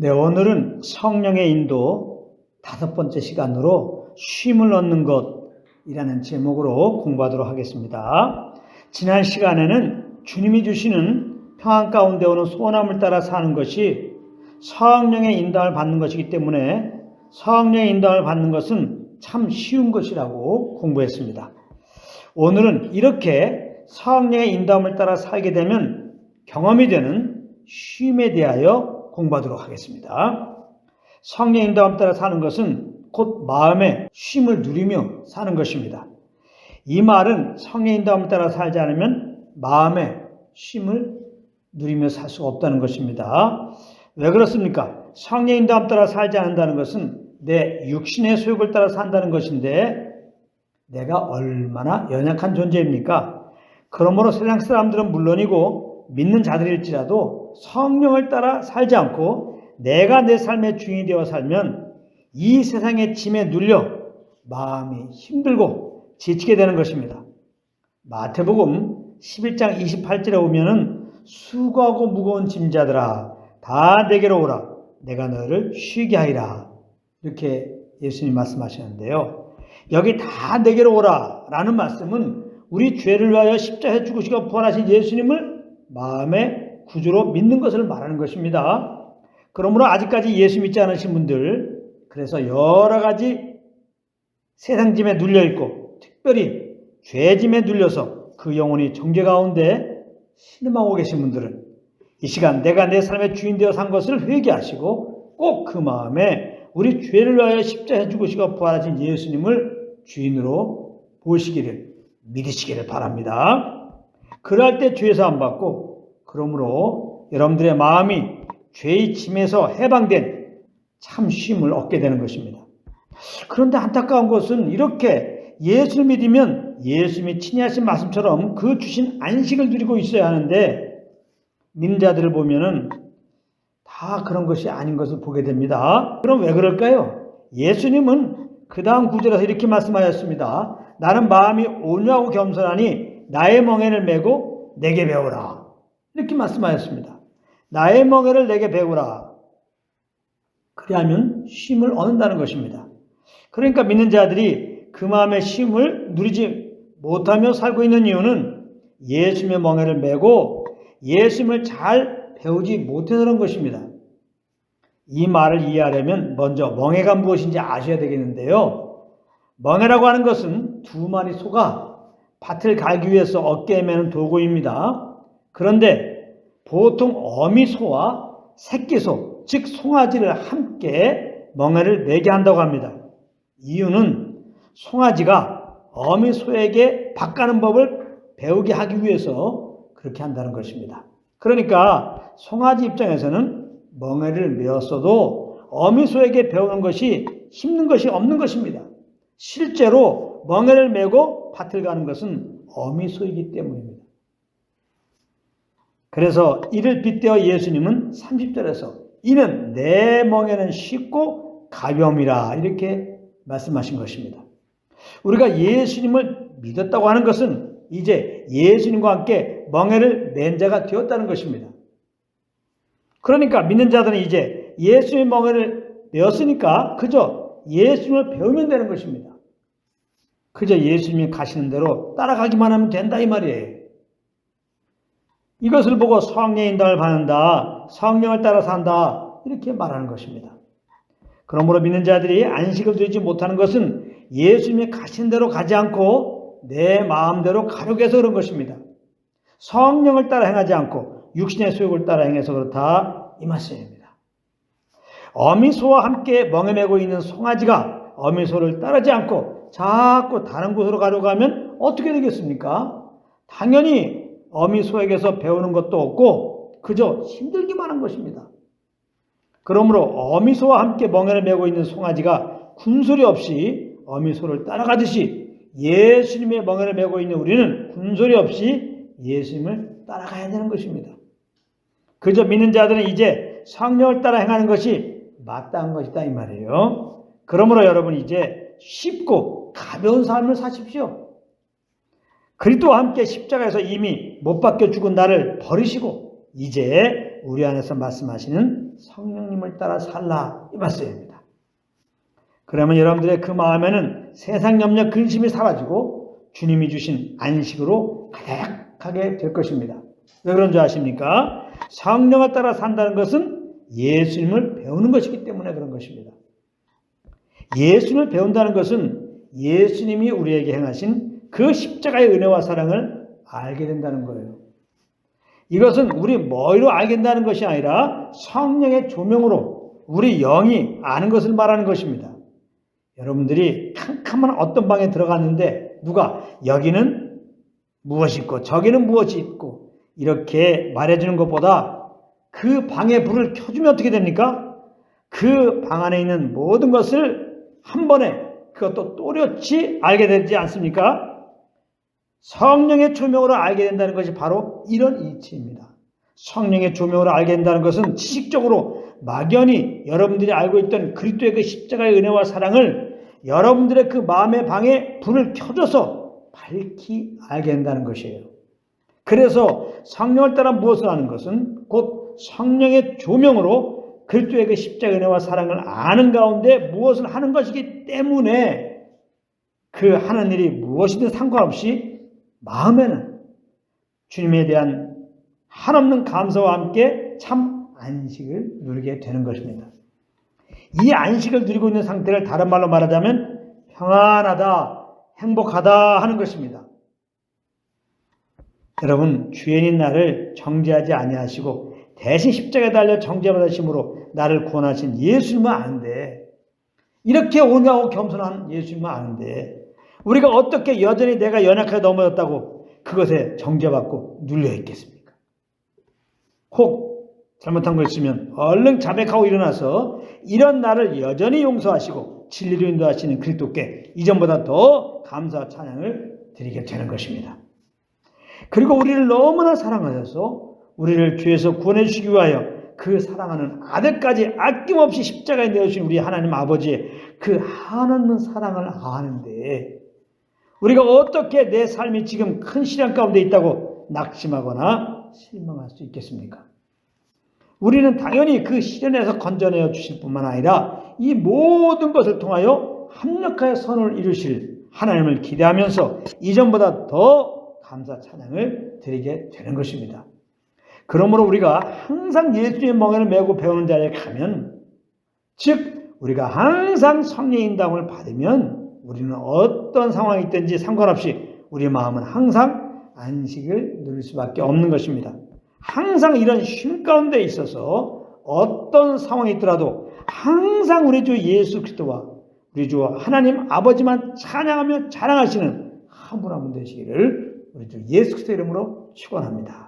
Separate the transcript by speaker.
Speaker 1: 네, 오늘은 성령의 인도 다섯 번째 시간으로 쉼을 얻는 것이라는 제목으로 공부하도록 하겠습니다. 지난 시간에는 주님이 주시는 평안 가운데 오는 소원함을 따라 사는 것이 성령의 인도를 받는 것이기 때문에 성령의 인도를 받는 것은 참 쉬운 것이라고 공부했습니다. 오늘은 이렇게 성령의 인도함을 따라 살게 되면 경험이 되는 쉼에 대하여 공부하도록 하겠습니다. 성령 인도함 따라 사는 것은 곧 마음의 쉼을 누리며 사는 것입니다. 이 말은 성령 인도함을 따라 살지 않으면 마음의 쉼을 누리며 살 수가 없다는 것입니다. 왜 그렇습니까? 성령 인도함 따라 살지 않는다는 것은 내 육신의 소욕을 따라 산다는 것인데 내가 얼마나 연약한 존재입니까? 그러므로 세상 사람들은 물론이고 믿는 자들일지라도 성령을 따라 살지 않고 내가 내 삶의 주인이 되어 살면 이 세상의 짐에 눌려 마음이 힘들고 지치게 되는 것입니다. 마태복음 11장 28절에 보면은 수고하고 무거운 짐자들아 다 내게로 오라 내가 너를 쉬게 하리라 이렇게 예수님 말씀하시는데요. 여기 다 내게로 오라 라는 말씀은 우리 죄를 위하여 십자가에 죽으시고 부활하신 예수님을 마음의 구주로 믿는 것을 말하는 것입니다. 그러므로 아직까지 예수 믿지 않으신 분들 그래서 여러 가지 세상 짐에 눌려 있고 특별히 죄 짐에 눌려서 그 영혼이 정죄 가운데 신음하고 계신 분들은 이 시간 내가 내 삶의 주인 되어 산 것을 회개하시고 꼭 그 마음에 우리 죄를 위하여 십자가에 죽으시고 부활하신 예수님을 주인으로 보시기를 믿으시기를 바랍니다. 그럴 때 죄에서 안 받고 그러므로 여러분들의 마음이 죄의 짐에서 해방된 참 쉼을 얻게 되는 것입니다. 그런데 안타까운 것은 이렇게 예수를 믿으면 예수님이 친히 하신 말씀처럼 그 주신 안식을 누리고 있어야 하는데 믿는 자들을 보면은 다 그런 것이 아닌 것을 보게 됩니다. 그럼 왜 그럴까요? 예수님은 그 다음 구절에서 이렇게 말씀하셨습니다. 나는 마음이 온유하고 겸손하니 나의 멍에를 메고 내게 배우라. 이렇게 말씀하셨습니다. 나의 멍에를 내게 배우라. 그리하면 쉼을 얻는다는 것입니다. 그러니까 믿는 자들이 그 마음의 쉼을 누리지 못하며 살고 있는 이유는 예수님의 멍에를 메고 예수님을 잘 배우지 못해서 그런 것입니다. 이 말을 이해하려면 먼저 멍해가 무엇인지 아셔야 되겠는데요. 멍해라고 하는 것은 두 마리 소가 밭을 갈기 위해서 어깨에 매는 도구입니다. 그런데 보통 어미소와 새끼소, 즉 송아지를 함께 멍해를 매게 한다고 합니다. 이유는 송아지가 어미소에게 밥 가는 법을 배우게 하기 위해서 그렇게 한다는 것입니다. 그러니까 송아지 입장에서는 멍해를 메었어도 어미소에게 배우는 것이 힘든 것이 없는 것입니다. 실제로 멍해를 메고 밭을 가는 것은 어미소이기 때문입니다. 그래서 이를 빗대어 예수님은 30절에서 이는 내 멍에는 쉽고 가벼움이라 이렇게 말씀하신 것입니다. 우리가 예수님을 믿었다고 하는 것은 이제 예수님과 함께 멍해를 맨 자가 되었다는 것입니다. 그러니까 믿는 자들은 이제 예수의 멍에를 메었으니까 그저 예수님을 배우면 되는 것입니다. 그저 예수님이 가시는 대로 따라가기만 하면 된다 이 말이에요. 이것을 보고 성령의 인도를 받는다, 성령을 따라 산다 이렇게 말하는 것입니다. 그러므로 믿는 자들이 안식을 누리지 못하는 것은 예수님이 가신 대로 가지 않고 내 마음대로 가려고 해서 그런 것입니다. 성령을 따라 행하지 않고 육신의 소욕을 따라 행해서 그렇다 이 말씀입니다. 어미소와 함께 멍에 메고 있는 송아지가 어미소를 따르지 않고 자꾸 다른 곳으로 가려고 하면 어떻게 되겠습니까? 당연히 어미소에게서 배우는 것도 없고 그저 힘들기만 한 것입니다. 그러므로 어미소와 함께 멍에를 메고 있는 송아지가 군소리 없이 어미소를 따라가듯이 예수님의 멍에를 메고 있는 우리는 군소리 없이 예수님을 따라가야 되는 것입니다. 그저 믿는 자들은 이제 성령을 따라 행하는 것이 마땅한 것이다 이 말이에요. 그러므로 여러분 이제 쉽고 가벼운 삶을 사십시오. 그리스도와 함께 십자가에서 이미 못 박혀 죽은 나를 버리시고 이제 우리 안에서 말씀하시는 성령님을 따라 살라 이 말씀입니다. 그러면 여러분들의 그 마음에는 세상 염려 근심이 사라지고 주님이 주신 안식으로 가득하게 될 것입니다. 왜 그런 줄 아십니까? 성령을 따라 산다는 것은 예수님을 배우는 것이기 때문에 그런 것입니다. 예수님을 배운다는 것은 예수님이 우리에게 행하신 그 십자가의 은혜와 사랑을 알게 된다는 거예요. 이것은 우리 머리로 알게 된다는 것이 아니라 성령의 조명으로 우리 영이 아는 것을 말하는 것입니다. 여러분들이 캄캄한 어떤 방에 들어갔는데 누가 여기는 무엇이 있고 저기는 무엇이 있고 이렇게 말해주는 것보다 그 방에 불을 켜주면 어떻게 됩니까? 그 방 안에 있는 모든 것을 한 번에 그것도 또렷이 알게 되지 않습니까? 성령의 조명으로 알게 된다는 것이 바로 이런 이치입니다. 성령의 조명으로 알게 된다는 것은 지식적으로 막연히 여러분들이 알고 있던 그리스도의 그 십자가의 은혜와 사랑을 여러분들의 그 마음의 방에 불을 켜줘서 밝히 알게 된다는 것이에요. 그래서 성령을 따라 무엇을 하는 것은 곧 성령의 조명으로 그리스도의 그 십자가 은혜와 사랑을 아는 가운데 무엇을 하는 것이기 때문에 그 하는 일이 무엇이든 상관없이 마음에는 주님에 대한 한없는 감사와 함께 참 안식을 누리게 되는 것입니다. 이 안식을 누리고 있는 상태를 다른 말로 말하자면 평안하다, 행복하다 하는 것입니다. 여러분 주인인 나를 정죄하지 아니하시고 대신 십자가에 달려 정죄받으심으로 나를 구원하신 예수님은 아는데 이렇게 온유하고 겸손한 예수님은 아는데 우리가 어떻게 여전히 내가 연약하게 넘어졌다고 그것에 정죄받고 눌려 있겠습니까? 혹 잘못한 거 있으면 얼른 자백하고 일어나서 이런 나를 여전히 용서하시고 진리로 인도하시는 그리스도께 이전보다 더 감사 찬양을 드리게 되는 것입니다. 그리고 우리를 너무나 사랑하셔서 우리를 죄에서 구원해 주시기 위하여 그 사랑하는 아들까지 아낌없이 십자가에 내어주신 우리 하나님 아버지의 그 한없는 사랑을 아는데 우리가 어떻게 내 삶이 지금 큰 시련 가운데 있다고 낙심하거나 실망할 수 있겠습니까? 우리는 당연히 그 시련에서 건져내어 주실 뿐만 아니라 이 모든 것을 통하여 합력하여 선을 이루실 하나님을 기대하면서 이전보다 더 감사 찬양을 드리게 되는 것입니다. 그러므로 우리가 항상 예수의 멍에를 메고 배우는 자리에 가면 즉 우리가 항상 성령의 인담을 받으면 우리는 어떤 상황이 있든지 상관없이 우리 마음은 항상 안식을 누릴 수밖에 없는 것입니다. 항상 이런 쉼 가운데 있어서 어떤 상황이 있더라도 항상 우리 주 예수 그리스도와 우리 주 하나님 아버지만 찬양하며 자랑하시는 분 되시기를 우리 주 예수 그리스도 이름으로 축원합니다.